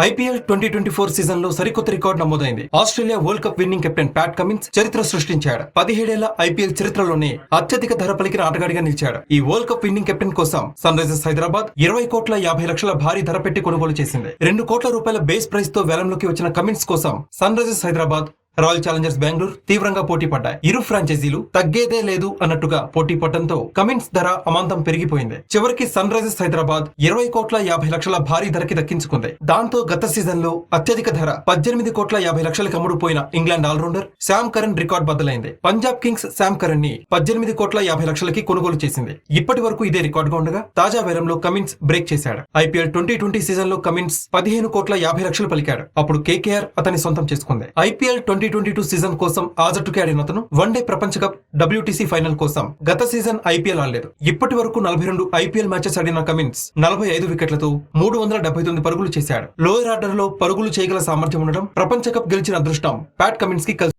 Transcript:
IPL twenty twenty four సీజన్లో సరికొత్త record నమోదైంది. Australia world cup winning captain Pat Cummins చరిత్ర సృష్టించాడు. పదిహేడేళ్ళ ఐపీఎల్ చరిత్రలోనే అత్యధిక ధర పలికిన ఆటగాడిగా నిలిచాడు. ఈ వరల్డ్ కప్ విన్నింగ్ కెప్టెన్ కోసం సన్ రైజర్స్ హైదరాబాద్ ఇరవై కోట్ల యాభై లక్షల భారీ ధర పెట్టి కొనుగోలు చేసింది. రెండు కోట్ల రూపాయల బేస్ ప్రైస్తో వేలంలోకి వచ్చిన కమిన్స్ కోసం Sunrisers Hyderabad Royal Challengers Bengaluru తీవ్రంగా పోటీ పడ్డాయి. ఇరు ఫ్రాంచైజీలు తగ్గేదే లేదు అన్నట్టుగా పోటీ పడటంతో కమిన్స్ ధర అమాంతం పెరిగిపోయింది. చివరికి సన్ రైజర్స్ హైదరాబాద్ ఇరవై కోట్ల యాభై లక్షల భారీ ధరకి దక్కించుకుంది. దాంతో గత సీజన్లో అత్యధిక ధర పద్దెనిమిది కోట్ల యాభై లక్షలకు అమ్ముడుపోయిన England allrounder Sam Curran record బద్దలైంది. Punjab Kings Sam కరణ్ని పద్దెనిమిది కోట్ల యాభై లక్షలకి కొనుగోలు చేసింది. ఇప్పటి వరకు ఇదే రికార్డుగా ఉండగా తాజా వేలంలో కమిన్స్ బ్రేక్ చేశాడు. ఐపీఎల్ ట్వంటీ ట్వంటీ సీజన్లో కమిన్స్ పదిహేను కోట్ల యాభై లక్షలు పలికాడు. అప్పుడు కేకేఆర్ అతని సొంతం చేసుకుంది. IPL twenty twenty two season కోసం ఆ ఆడిన అతను వన్డే ప్రపంచ కప్ డబ్ల్యూటీసీ ఫైనల్ కోసం గత సీజన్ ఐపీఎల్ ఆడలేదు. ఇప్పటి వరకు నలభై రెండు ఐపీఎల్ మ్యాచెస్ ఆడిన కమిన్స్ నలభై ఐదు వికెట్లతో మూడు వందల డెబ్బై తొమ్మిది పరుగులు చేశాడు. లోయర్ ఆర్డర్లో పరుగులు చేయగల సామర్థ్యం ఉండడం ప్రపంచ కప్ గెలిచిన అదృష్టం. ప్యాట్ కమిన్స్కి కలిసి